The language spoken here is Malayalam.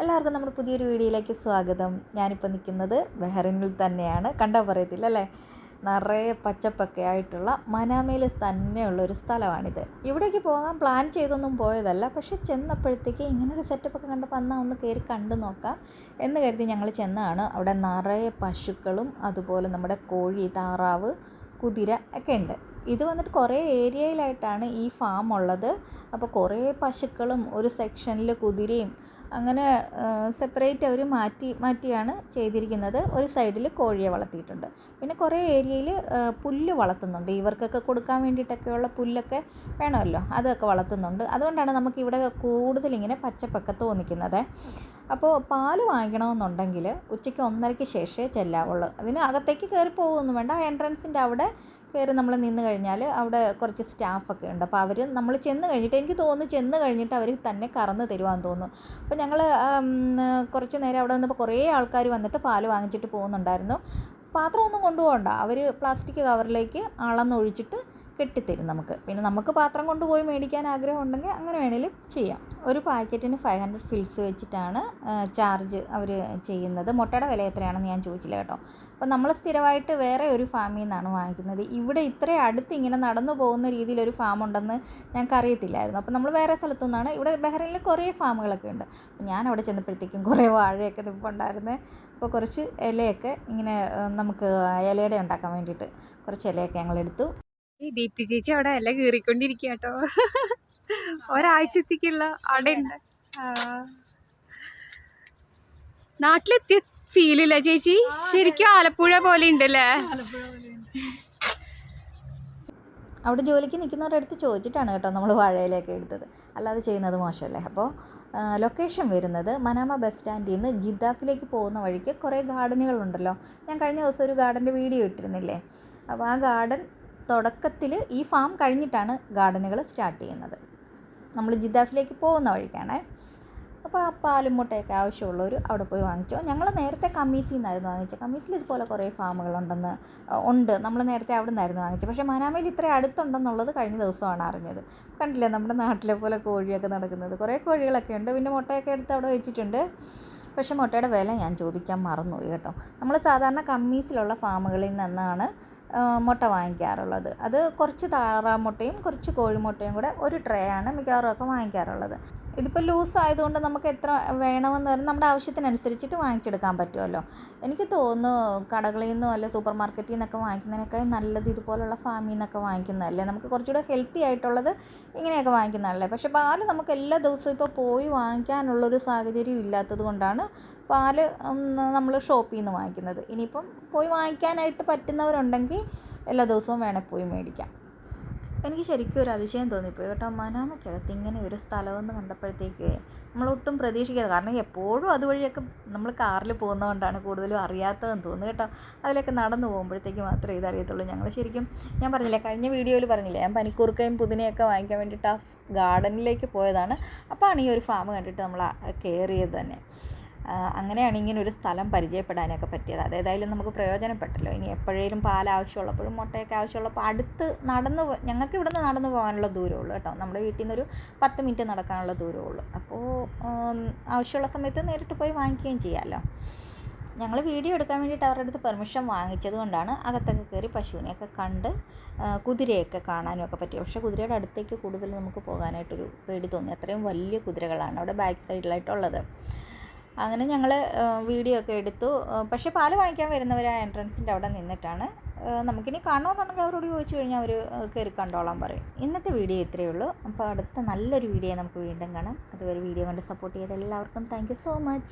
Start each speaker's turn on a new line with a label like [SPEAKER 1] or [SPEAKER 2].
[SPEAKER 1] എല്ലാവർക്കും നമ്മുടെ പുതിയൊരു വീഡിയോയിലേക്ക് സ്വാഗതം. ഞാനിപ്പോൾ നിൽക്കുന്നത് ബഹ്റിനിൽ തന്നെയാണ്. കണ്ടാൽ പറയത്തില്ല അല്ലേ? നിറയെ പച്ചപ്പൊക്കെ ആയിട്ടുള്ള മനാമയിൽ തന്നെയുള്ള ഒരു സ്ഥലമാണിത്. ഇവിടേക്ക് പോകാൻ പ്ലാൻ ചെയ്തൊന്നും പോയതല്ല. പക്ഷെ ചെന്നപ്പോഴത്തേക്ക് ഇങ്ങനൊരു സെറ്റപ്പൊക്കെ കണ്ടപ്പോൾ എന്നാൽ ഒന്ന് കയറി കണ്ടു നോക്കാം എന്ന് കരുതി ഞങ്ങൾ ചെന്നാണ് അവിടെ നിറയെ പശുക്കളും അതുപോലെ നമ്മുടെ കോഴി താറാവ് കുതിര ഒക്കെ ഉണ്ട്. ഇത് വന്നിട്ട് കുറേ ഏരിയയിലായിട്ടാണ് ഈ ഫാം ഉള്ളത്. അപ്പോൾ കുറേ പശുക്കളും ഒരു സെക്ഷനിൽ കുതിരയും അങ്ങനെ സെപ്പറേറ്റ് അവർ മാറ്റി മാറ്റിയാണ് ചെയ്തിരിക്കുന്നത്. ഒരു സൈഡിൽ കോഴിയെ വളർത്തിയിട്ടുണ്ട്. പിന്നെ കുറേ ഏരിയയിൽ പുല്ല് വളർത്തുന്നുണ്ട്. ഇവർക്കൊക്കെ കൊടുക്കാൻ വേണ്ടിയിട്ടൊക്കെയുള്ള പുല്ലൊക്കെ വേണമല്ലോ. അതൊക്കെ വളർത്തുന്നുണ്ട്. അതുകൊണ്ടാണ് നമുക്ക് ഇവിടെ കൂടുതൽ ഇങ്ങനെ പച്ചപ്പൊക്കെ തോന്നിക്കുന്നത്. അപ്പോൾ പാൽ വാങ്ങിക്കണമെന്നുണ്ടെങ്കിൽ ഉച്ചയ്ക്ക് ഒന്നരയ്ക്ക് ശേഷമേ ചെല്ലാവുള്ളൂ. അതിന് അകത്തേക്ക് കയറി പോകുമൊന്നും വേണ്ട. എൻട്രൻസിന്റെ അവിടെ കയറി നമ്മൾ നിന്ന് കഴിഞ്ഞാൽ അവിടെ കുറച്ച് സ്റ്റാഫൊക്കെ ഉണ്ട്. അപ്പോൾ അവർ നമ്മൾ ചെന്ന് കഴിഞ്ഞിട്ട് എനിക്ക് തോന്നുന്നു ചെന്ന് കഴിഞ്ഞിട്ട് അവർ തന്നെ കറന്ന് തരുവാന്ന് തോന്നുന്നു. അപ്പോൾ ഞങ്ങൾ കുറച്ച് നേരം അവിടെ നിന്നപ്പോൾ കുറേ ആൾക്കാർ വന്നിട്ട് പാൽ വാങ്ങിച്ചിട്ട് പോകുന്നുണ്ടായിരുന്നു. പാത്രമൊന്നും കൊണ്ടുപോകണ്ട. അവർ പ്ലാസ്റ്റിക് കവറിലേക്ക് അളന്നൊഴിച്ചിട്ട് കെട്ടിത്തരും നമുക്ക്. പിന്നെ നമുക്ക് പാത്രം കൊണ്ടുപോയി മേടിക്കാൻ ആഗ്രഹമുണ്ടെങ്കിൽ അങ്ങനെ വേണേലും ചെയ്യാം. ഒരു പാക്കറ്റിന് ഫൈവ് ഹൺഡ്രഡ് ഫിൽസ് വെച്ചിട്ടാണ് ചാർജ് അവർ ചെയ്യുന്നത്. മുട്ടയുടെ വില എത്രയാണെന്ന് ഞാൻ ചോദിച്ചില്ല കേട്ടോ. അപ്പോൾ നമ്മൾ സ്ഥിരമായിട്ട് വേറെ ഒരു ഫാമിൽ നിന്നാണ് വാങ്ങിക്കുന്നത്. ഇവിടെ ഇത്രയും അടുത്ത് ഇങ്ങനെ നടന്നു പോകുന്ന രീതിയിൽ ഒരു ഫാം ഉണ്ടെന്ന് ഞങ്ങൾക്ക് അറിയത്തില്ലായിരുന്നു. അപ്പോൾ നമ്മൾ വേറെ സ്ഥലത്തു നിന്നാണ് ഇവിടെ ബഹ്റൈനിൽ കുറേ ഫാമുകളൊക്കെ ഉണ്ട്. അപ്പോൾ ഞാൻ അവിടെ ചെന്നപ്പോഴത്തേക്കും കുറേ വാഴയൊക്കെ നിൽപ്പുണ്ടായിരുന്നേ അപ്പോൾ കുറച്ച് ഇലയൊക്കെ ഇങ്ങനെ നമുക്ക് ഇലയുടെ ഉണ്ടാക്കാൻ വേണ്ടിയിട്ട് കുറച്ച് ഇലയൊക്കെ ഞങ്ങൾ എടുത്തു
[SPEAKER 2] ഈ ദീപ്തി ചേച്ചി അവിടെ ഇല കീറിക്കൊണ്ടിരിക്കുക കേട്ടോ. ഒരാഴ്ചത്തേക്കുള്ള അവിടെ ഉണ്ട്. ആ. നാട്ടിലെത്തിയ ഫീലില്ല ചേച്ചി? ശരിക്കും ആലപ്പുഴ പോലെ ഉണ്ടല്ലേ?
[SPEAKER 1] അവിടെ ജോലിക്ക് നിൽക്കുന്നവരുടെ അടുത്ത് ചോദിച്ചിട്ടാണ് കേട്ടോ നമ്മൾ വാഴയിലേക്ക് എടുത്തത്. അല്ലാതെ ചെയ്യുന്നത് മോശമല്ലേ? അപ്പോൾ ലൊക്കേഷൻ വരുന്നത് മനാമ ബസ് സ്റ്റാൻഡിൽ നിന്ന് ജിദ്ദാഫിലേക്ക് പോകുന്ന വഴിക്ക് കുറേ ഗാർഡനുകളുണ്ടല്ലോ ഞാൻ കഴിഞ്ഞ ദിവസം ഒരു ഗാർഡന്റെ വീഡിയോ ഇട്ടിരുന്നില്ലേ? അപ്പോൾ ആ ഗാർഡൻ തുടക്കത്തിൽ ഈ ഫാം കഴിഞ്ഞിട്ടാണ് ഗാർഡനുകൾ സ്റ്റാർട്ട് ചെയ്യുന്നത്. നമ്മൾ ജിദാഫിലേക്ക് പോകുന്ന വഴിക്കാണേ. അപ്പോൾ ആ പാലും മുട്ടയൊക്കെ ആവശ്യമുള്ളവർ അവിടെ പോയി വാങ്ങിച്ചോ. ഞങ്ങൾ നേരത്തെ കമ്മീസിൽ നിന്നായിരുന്നു വാങ്ങിച്ചത് കമ്മീസിൽ ഇതുപോലെ കുറേ ഫാമുകളുണ്ടെന്ന് ഉണ്ട്. നമ്മൾ നേരത്തെ അവിടെ നിന്നായിരുന്നു വാങ്ങിച്ചത് പക്ഷേ മനാമയിൽ ഇത്ര അടുത്തുണ്ടെന്നുള്ളത് കഴിഞ്ഞ ദിവസമാണ് അറിഞ്ഞത്. കണ്ടില്ലേ നമ്മുടെ നാട്ടിലെ പോലെ കോഴിയൊക്കെ നടക്കുന്നത്. കുറേ കോഴികളൊക്കെ ഉണ്ട്. പിന്നെ മുട്ടയൊക്കെ എടുത്ത് അവിടെ വെച്ചിട്ടുണ്ട്. പക്ഷേ മുട്ടയുടെ വില ഞാൻ ചോദിക്കാൻ മറന്നുപോയി കേട്ടോ. നമ്മൾ സാധാരണ കമ്മീസിലുള്ള ഫാമുകളിൽ നിന്നാണ് മുട്ട വാങ്ങിക്കാറുള്ളത്. അത് കുറച്ച് താറാമുട്ടയും കുറച്ച് കോഴിമുട്ടയും കൂടെ ഒരു ട്രേ ആണ് മിക്കവാറും ഒക്കെ വാങ്ങിക്കാറുള്ളത്. ഇതിപ്പോൾ ലൂസ് ആയതുകൊണ്ട് നമുക്ക് എത്ര വേണമെന്ന് പറഞ്ഞാൽ നമ്മുടെ ആവശ്യത്തിനനുസരിച്ചിട്ട് വാങ്ങിച്ചെടുക്കാൻ പറ്റുമല്ലോ. എനിക്ക് തോന്നുന്നു കടകളിൽ നിന്നോ അല്ല സൂപ്പർ മാർക്കറ്റിൽ നിന്നൊക്കെ വാങ്ങിക്കുന്നതിനേക്കാൾ നല്ലത് ഇതുപോലുള്ള ഫാമിൽ നിന്നൊക്കെ വാങ്ങിക്കുന്നതല്ലേ? നമുക്ക് കുറച്ചുകൂടെ ഹെൽത്തി ആയിട്ടുള്ളത് ഇങ്ങനെയൊക്കെ വാങ്ങിക്കുന്നതല്ലേ? പക്ഷേ പാൽ നമുക്ക് എല്ലാ ദിവസവും ഇപ്പോൾ പോയി വാങ്ങിക്കാനുള്ളൊരു സാഹചര്യം ഇല്ലാത്തത് കൊണ്ടാണ് പാൽ നമ്മൾ ഷോപ്പിൽ നിന്ന് വാങ്ങിക്കുന്നത്. ഇനിയിപ്പം പോയി വാങ്ങിക്കാനായിട്ട് പറ്റുന്നവരുണ്ടെങ്കിൽ എല്ലാ ദിവസവും വേണേൽ പോയി മേടിക്കാം. എനിക്ക് ശരിക്കും ഒരു അതിശയം തോന്നിപ്പോയി കേട്ടോ. മനാമയ്ക്കകത്ത് ഇങ്ങനെ ഒരു സ്ഥലമെന്ന് കണ്ടപ്പോഴത്തേക്ക് നമ്മളൊട്ടും പ്രതീക്ഷിക്കാതെ കാരണം എപ്പോഴും അതുവഴിയൊക്കെ നമ്മൾ കാറിൽ പോകുന്നതുകൊണ്ടാണ് കൂടുതലും അറിയാത്തതെന്ന് തോന്നുന്നു കേട്ടോ. അതിലൊക്കെ നടന്നു പോകുമ്പോഴത്തേക്ക് മാത്രമേ ഇതറിയത്തുള്ളൂ. ഞങ്ങൾ ശരിക്കും ഞാൻ പറഞ്ഞില്ലേ കഴിഞ്ഞ വീഡിയോയിൽ പറഞ്ഞില്ലേ ഞാൻ പനിക്കൂർക്കയും പുതിനയൊക്കെ വാങ്ങിക്കാൻ വേണ്ടിയിട്ട് ആ ഗാർഡനിലേക്ക് പോയതാണ്. അപ്പോൾ ആണ് ഈ ഒരു ഫാം കണ്ടിട്ട് നമ്മൾ കയറിയത് തന്നെ. അങ്ങനെയാണ് ഇങ്ങനെ ഒരു സ്ഥലം പരിചയപ്പെടാനൊക്കെ പറ്റിയത്. അതേതായാലും നമുക്ക് പ്രയോജനപ്പെട്ടല്ലോ. ഇനി എപ്പോഴേലും പാൽ ആവശ്യമുള്ളപ്പോഴും മുട്ടയൊക്കെ ആവശ്യമുള്ളപ്പോൾ അടുത്ത് നടന്ന് ഞങ്ങൾക്ക് ഇവിടുന്ന് നടന്നു പോകാനുള്ള ദൂരമുള്ളൂ കേട്ടോ. നമ്മുടെ വീട്ടിൽ നിന്നൊരു പത്ത് മിനിറ്റ് നടക്കാനുള്ള ദൂരമുള്ളൂ അപ്പോൾ ആവശ്യമുള്ള സമയത്ത് നേരിട്ട് പോയി വാങ്ങിക്കുകയും ചെയ്യാമല്ലോ ഞങ്ങൾ വീഡിയോ എടുക്കാൻ വേണ്ടിയിട്ട് അവരുടെ അടുത്ത് പെർമിഷൻ വാങ്ങിച്ചത് കൊണ്ടാണ് അകത്തൊക്കെ കയറി പശുവിനെയൊക്കെ കണ്ട് കുതിരയൊക്കെ കാണാനും ഒക്കെ പറ്റി. പക്ഷേ കുതിരയുടെ അടുത്തേക്ക് കൂടുതൽ നമുക്ക് പോകാനായിട്ടൊരു പേടി തോന്നി. അത്രയും വലിയ കുതിരകളാണ് അവിടെ ബാക്ക് സൈഡിലായിട്ടുള്ളത്. അങ്ങനെ ഞങ്ങൾ വീഡിയോ ഒക്കെ എടുത്തു. പക്ഷേ പാൽ വാങ്ങിക്കാൻ വരുന്നവർ ആ എൻട്രൻസിന്റെ അവിടെ നിന്നിട്ടാണ്. നമുക്കിനി കാണണമെന്നുണ്ടെങ്കിൽ അവരോട് ചോദിച്ചു കഴിഞ്ഞാൽ അവർ കയറി കണ്ടോളാം പറയും. ഇന്നത്തെ വീഡിയോ ഇത്രയേ ഉള്ളൂ. അപ്പോൾ അടുത്ത നല്ലൊരു വീഡിയോ നമുക്ക് വീണ്ടും കാണാം. അതുവരെ വീഡിയോ കണ്ട് സപ്പോർട്ട് ചെയ്ത എല്ലാവർക്കും താങ്ക് സോ മച്ച്.